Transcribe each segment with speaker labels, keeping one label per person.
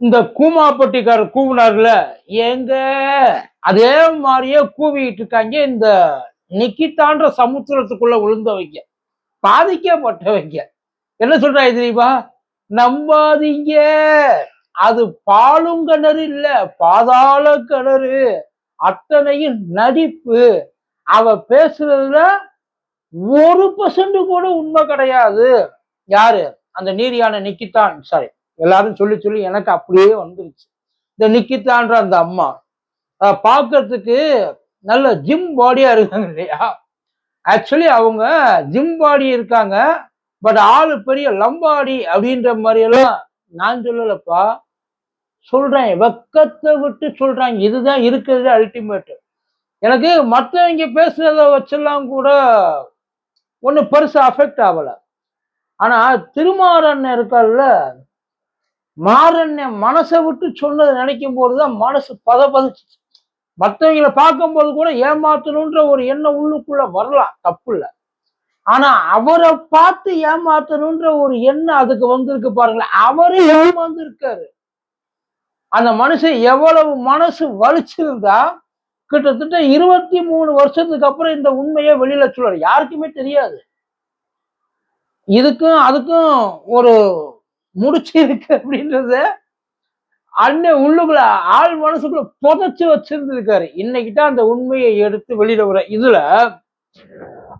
Speaker 1: இந்த கூமாப்பட்டிக்காரர் கூவினார்ல எங்க அதே மாதிரியே கூவிட்டு இருக்காங்க. இந்த நிக்கித்தான்ற சமுத்திரத்துக்குள்ள விழுந்தவங்க பாதிக்கப்பட்டவங்க. என்ன சொல்றா தெரியுமா? நம்பாதீங்க. அது பாலும் கிணறு இல்ல பாதாள கிணறு. அத்தனையும் நடிப்பு. அவ பேசுறதுல ஒரு பர்சன்ட் கூட உண்மை கிடையாது. யாரு? அந்த நீரியான நிக்கித்தான் சாரி எல்லாரும் சொல்லி சொல்லி எனக்கு அப்படியே வந்துருச்சு. இந்த நிக்கித்தான்ற அந்த அம்மா பார்க்கறதுக்கு நல்ல ஜிம் பாடியா இருக்காங்க இல்லையா? ஆக்சுவலி அவங்க ஜிம் பாடி இருக்காங்க பட் ஆளு பெரிய லம்பாடி அப்படின்ற மாதிரி எல்லாம் நான் சொல்லலப்பா. சொல்றேன் வெக்கத்தை விட்டு சொல்றாங்க. இதுதான் இருக்கிறது அல்டிமேட் எனக்கு மற்றவங்க பேசுனதை வச்செல்லாம் கூட ஒன்றும் பெருசாக அஃபெக்ட் ஆகல. ஆனா திருமாறன் இருக்கார்ல மாறன்ன மனசை விட்டு சொன்னதை நினைக்கும் போதுதான் மனசு பத பதச்சு மற்றவங்களை பார்க்கும்போது கூட ஏமாத்தணுன்ற ஒரு எண்ணம் உள்ளுக்குள்ள வரலாம் தப்பு இல்லை ஆனா அவரை பார்த்து ஏமாத்தணுன்ற ஒரு எண்ணம் அதுக்கு வந்திருக்கு பாருங்களேன். அவரே ஏமாந்துருக்காரு. அந்த மனுஷன் எவ்வளவு மனசு வலிச்சிருந்தா கிட்டத்தட்ட இருபத்தி மூணு வருஷத்துக்கு அப்புறம் இந்த உண்மையை வெளியில சொல்றாரு. யாருக்குமே தெரியாது. இதுக்கும் அதுக்கும் ஒரு முடிச்சு இருக்கு அப்படின்றத அண்ணன் உள்ளுக்குள்ள ஆள் மனசுக்குள்ள புதைச்சு வச்சிருந்திருக்காரு. இன்னைக்கிட்ட அந்த உண்மையை எடுத்து வெளியிட வர இதுல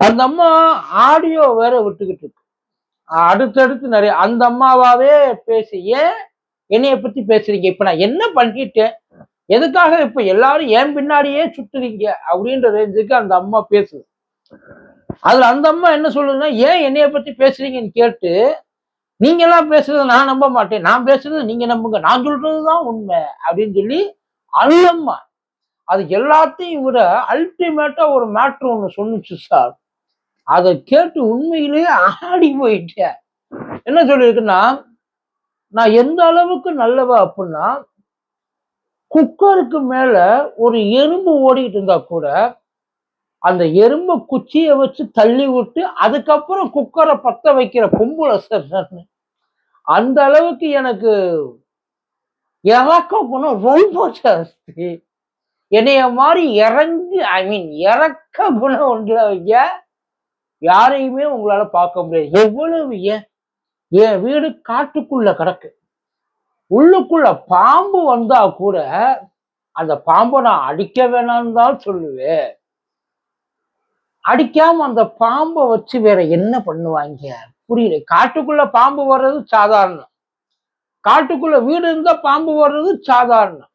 Speaker 1: அந்த அம்மா ஆடியோ வேற விட்டுக்கிட்டு இருக்கு. அடுத்தடுத்து நிறைய அந்த அம்மாவாவே பேசி ஏன் என்னைய பத்தி பேசுறீங்க? இப்ப நான் என்ன பண்ணிட்டேன்? எதுக்காக இப்ப எல்லாரும் என் பின்னாடியே சுட்டுறீங்க அப்படின்ற ரேஞ்சுக்கு அந்த அம்மா பேசுது. அதுல அந்த அம்மா என்ன சொல்லுதுன்னா ஏன் என்னைய பத்தி பேசுறீங்கன்னு கேட்டு நீங்க எல்லாம் பேசுறதை நான் நம்ப மாட்டேன். நான் பேசுறது நீங்க நம்புங்க. நான் சொல்றதுதான் உண்மை அப்படின்னு சொல்லி அல்லம்மா. அது எல்லாத்தையும் விட அல்டிமேட்டா ஒரு மேட்ரு ஒன்று சொன்னுச்சு சார் அதை கேட்டு உண்மையிலேயே ஆடி போயிட்டேன். என்ன சொல்லியிருக்குன்னா நான் எந்த அளவுக்கு நல்லவா அப்படின்னா குக்கருக்கு மேல ஒரு எறும்பு ஓடிக்கிட்டு இருந்தா கூட அந்த எறும்பை குச்சியை வச்சு தள்ளி விட்டு அதுக்கப்புறம் குக்கரை பத்த வைக்கிற பொம்பளை சார் அந்த அளவுக்கு எனக்கு இறக்க குணம் ரொம்ப ஜாஸ்தி. என்னைய மாதிரி இறங்கி ஐ மீன் இறக்க குணம் உண்டவங்க யாரையுமே உங்களால பார்க்க முடியாது. எவ்வளவு ஏன் என் வீடு காட்டுக்குள்ள கிடக்கு. உள்ளுக்குள்ள பாம்பு வந்தா கூட அந்த பாம்பை நான் அடிக்க வேணான்னு தான் சொல்லுவேன். அடிக்காம அந்த பாம்பை வச்சு வேற என்ன பண்ணுவாங்க? புரியல காட்டுக்குள்ள பாம்பு வர்றது சாதாரணம். காட்டுக்குள்ள வீடு இருந்தா பாம்பு வர்றது சாதாரணம்.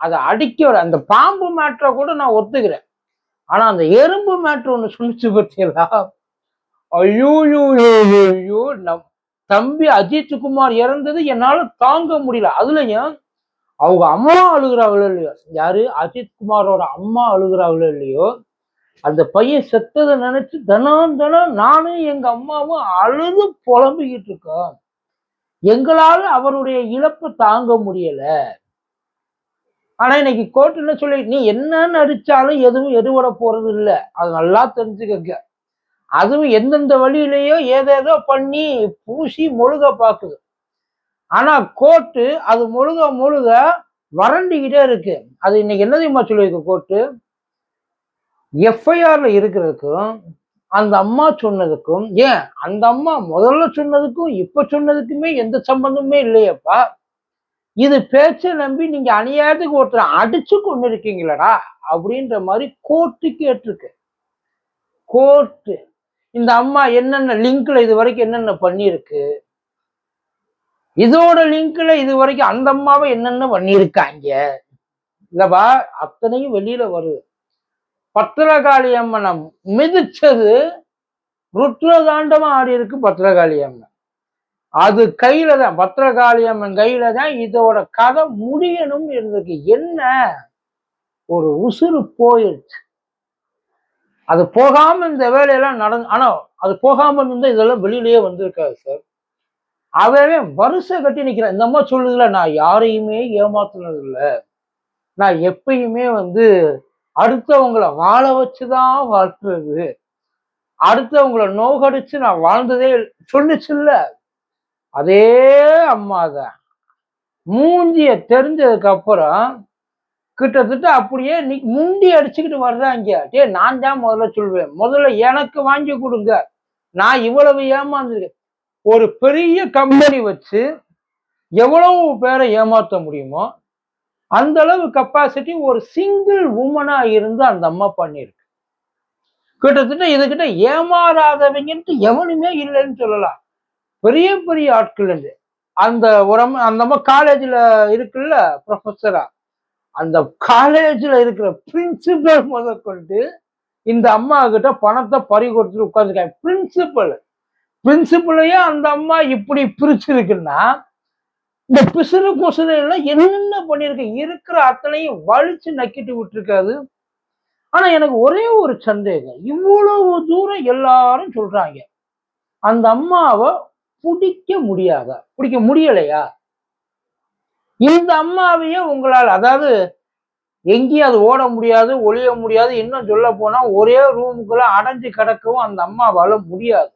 Speaker 1: அதை அடிக்க வர அந்த பாம்பு மேட்ரை கூட நான் ஒத்துக்கிறேன். ஆனா அந்த எறும்பு மேட்ரு ஒண்ணு சொல்லிச்சு பார்த்தீங்களா? ஐயோ ஐயோ, நம் தம்பி அஜித் குமார் இறந்தது என்னால தாங்க முடியல. அதுலயும் அவங்க அம்மா அழுகிறாங்களோ இல்லையோ. யாரு? அஜித் குமாரோட அம்மா அழுகிறாங்களோ இல்லையோ? அந்த பையன் செத்ததை நினைச்சு தினம் தினம் நானும் எங்க அம்மாவும் அழுது புலம்பிக்கிட்டு இருக்கோம். எங்களால அவருடைய இழப்பை தாங்க முடியல. ஆனா இன்னைக்கு கோர்ட் என்ன சொல்லி நீ என்னன்னு அடிச்சாலும் எதுவும் எடுபட போறது இல்ல. அது நல்லா தெரிஞ்சுக்கங்க. அதுவும் எந்தெந்த வழியிலையோ ஏதேதோ பண்ணி பூசி முழுக பாக்குது ஆனா கோர்ட்டு அது முழுக முழுக வறண்டிக்கிட்டே இருக்கு. அது இன்னைக்கு என்ன தெரியுமா சொல்லியிருக்கு கோர்ட்டு எஃப்ஐஆர்ல இருக்கிறதுக்கும் அந்த அம்மா சொன்னதுக்கும் ஏன்? அந்த அம்மா முதல்ல சொன்னதுக்கும் இப்ப சொன்னதுக்குமே எந்த சம்பந்தமுமே இல்லையப்பா. இது பேச்சை நம்பி நீங்க அநியாயத்துக்கு ஒருத்தர் அடிச்சு கொண்டு இருக்கீங்களடா அப்படின்ற மாதிரி கோர்ட்டு கேட்டிருக்கு. கோர்ட்டு இந்த அம்மா என்னென்ன லிங்க்ல இது வரைக்கும் என்னென்ன பண்ணியிருக்கு? இதோட லிங்க்ல இது வரைக்கும் அந்த அம்மாவை என்னென்ன பண்ணியிருக்காங்க? இல்லப்பா அத்தனையும் வெளியில வருது. பத்திரகாளி அம்மனை மிதிச்சது ருத்ரதாண்டமா ஆடி இருக்கு பத்திரகாளி அம்மன் அது கையில தான் பத்திரகாளி அம்மன் கையில தான் இதோட கதை முடியணும் இருந்திருக்கு என்ன? ஒரு உசுறு போயிருச்சு அது போகாம இந்த வேலையெல்லாம் நடந்து ஆனா அது போகாம இருந்தால் இதெல்லாம் வெளியிலேயே வந்திருக்காது சார் அவவே வருஷம் கட்டி நிக்கிறேன். இந்த அம்மா சொல்லுதுல நான் யாரையுமே ஏமாத்துனது இல்லை நான் எப்பயுமே வந்து அடுத்தவங்கள வாழ வச்சுதான் வாழ்த்துறது அடுத்தவங்கள நோகடிச்சு நான் வாழ்ந்ததே சொல்லிச்சுல்ல? சொல்லுச்சுல்ல அதே அம்மா தான் மூஞ்சிய தெரிஞ்சதுக்கு அப்புறம் கிட்டத்தட்ட அப்படியே நீ முண்டி அடிச்சுக்கிட்டு வர்றாங்க டே நான் தான் முதல்ல சொல்வேன். முதல்ல எனக்கு வாங்கி கொடுங்க. நான் இவ்வளவு ஏமாந்துருக்கேன் ஒரு பெரிய கம்பெனி வச்சு எவ்வளவு பேரை ஏமாற்ற முடியுமோ அந்த அளவு கெப்பாசிட்டி ஒரு சிங்கிள் உமனா இருந்து அந்த அம்மா பண்ணியிருக்கு கிட்டத்தட்ட இதுகிட்ட ஏமாறாதவங்கன்ட்டு எவனுமே இல்லைன்னு சொல்லலாம். பெரிய பெரிய ஆட்கள் இருந்து அந்த ஒரு அந்த அம்மா காலேஜில் இருக்குல்ல ப்ரொஃபஸரா அந்த காலேஜில் இருக்கிற பிரின்சிபல் முதற்கொண்டு இந்த அம்மா கிட்ட பணத்தை பறி கொடுத்துட்டு உட்காந்துருக்காங்க பிரின்சிபல் பிரின்சிபலையே அந்த அம்மா இப்படி பிரிச்சிருக்குன்னா இந்த பிசுறு குசுறு எல்லாம் என்னென்ன பண்ணிருக்கு இருக்கிற அத்தனையும் வலிச்சு நக்கிட்டு விட்டுருக்காது. ஆனா எனக்கு ஒரே ஒரு சந்தேகம். இவ்வளவு தூரம் எல்லாரும் சொல்றாங்க அந்த அம்மாவை பிடிக்க முடியாத? பிடிக்க முடியலையா? இந்த அம்மாவையே உங்களால் அதாவது எங்கேயும் அது ஓட முடியாது ஒளிய முடியாது இன்னும் சொல்ல போனா ஒரே ரூமுக்குள்ள அடைஞ்சு கிடக்கவும் அந்த அம்மாவால முடியாது.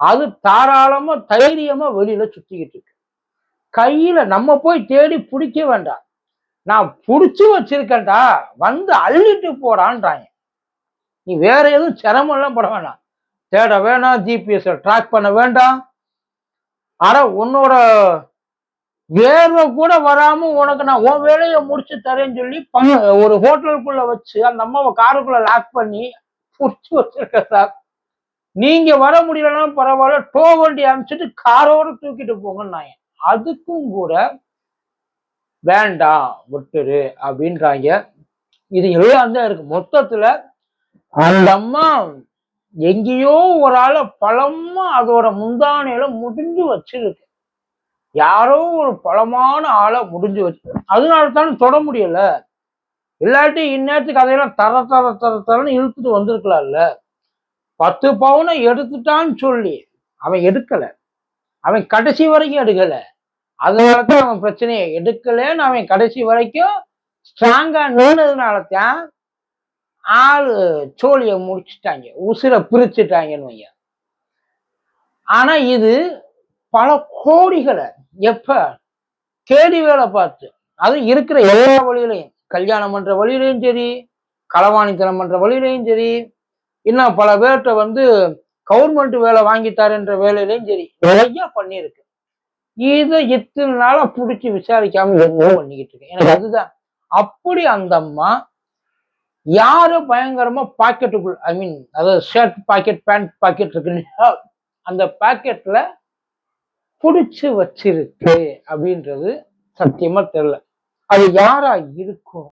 Speaker 1: அது தாராளமா தைரியமா வெளியில சுத்திக்கிட்டு இருக்கு. கையில நம்ம போய் தேடி பிடிக்க வேண்டாம். நான் பிடிச்சி வச்சிருக்கேன்டா வந்து அள்ளிட்டு போடான்றாங்க நீ வேற எதுவும் சிரமம் எல்லாம் பட வேண்டாம் தேட வேணாம் ஜிபிஎஸ் ட்ராக் பண்ண வேண்டாம். ஆனா உன்னோட வேர்வை கூட வராம உனக்கு நான் உன் வேலையை முடிச்சு தரேன்னு சொல்லி ப- ஒரு ஹோட்டலுக்குள்ள வச்சு அந்த அம்மாவை காருக்குள்ள லாக் பண்ணி பிடிச்சி வச்சிருக்க சார் நீங்க வர முடியலன்னா பரவாயில்ல டோ வண்டி அனுப்பிச்சிட்டு காரோட தூக்கிட்டு போங்கன்னு நான் அதுக்கும் கூட வேண்டாம் விட்டுரு அப்படின்றாங்க. இது எல்லாம் தான் இருக்கு. மொத்தத்துல அந்த அம்மா எங்கேயோ ஒரு ஆளை பழமா அதோட முந்தானையில முடிஞ்சு வச்சிருக்கு. யாரோ ஒரு பழமான ஆளை முடிஞ்சு வச்சு அதனால தான் தொட முடியல. இல்லாட்டி இந்நேரத்துக்கு அதையெல்லாம் தர தர தர தரன்னு இழுத்துட்டு வந்திருக்கலாம்ல. பத்து பவுனை எடுத்துட்டான்னு சொல்லி அவன் எடுக்கல. அவன் கடைசி வரைக்கும் எடுக்கல. அதனால தான் அவன் பிரச்சனையை எடுக்கலன்னு அவன் கடைசி வரைக்கும் ஸ்ட்ராங்கா நின்னதுனால தான் ஆளு சோழிய முடிச்சிட்டாங்க. உசுரை பிரிச்சுட்டாங்கன்னு வைங்க ஆனா இது பல கோடிகளை எப்ப? தேடி வேலை பார்த்து. அது இருக்கிற எல்லா வழியிலையும். கல்யாணம் பண்ற வழியிலையும் சரி களவாணித்தனம் பண்ற வழியிலையும் சரி. இன்னும் பல பேர்கிட்ட வந்து கவர்மெண்ட் வேலை வாங்கி தரேன்ற வேலையிலையும் சரி நிறைய பண்ணியிருக்கு. இதை இத்தனை நாளா பிடிச்சி விசாரிக்காம என்னமோ பண்ணிக்கிட்டு இருக்கேன். எனக்கு அதுதான். அப்படி அந்த அம்மா யாரு பயங்கரமா பாக்கெட்டுக்குள் ஐ மீன் அதாவது ஷர்ட் பாக்கெட் பேண்ட் பாக்கெட் இருக்கு அந்த பாக்கெட்ல புடிச்சு வச்சிருக்கு அப்படின்றது சத்தியமா தெரியல. அது யாரா இருக்கும்?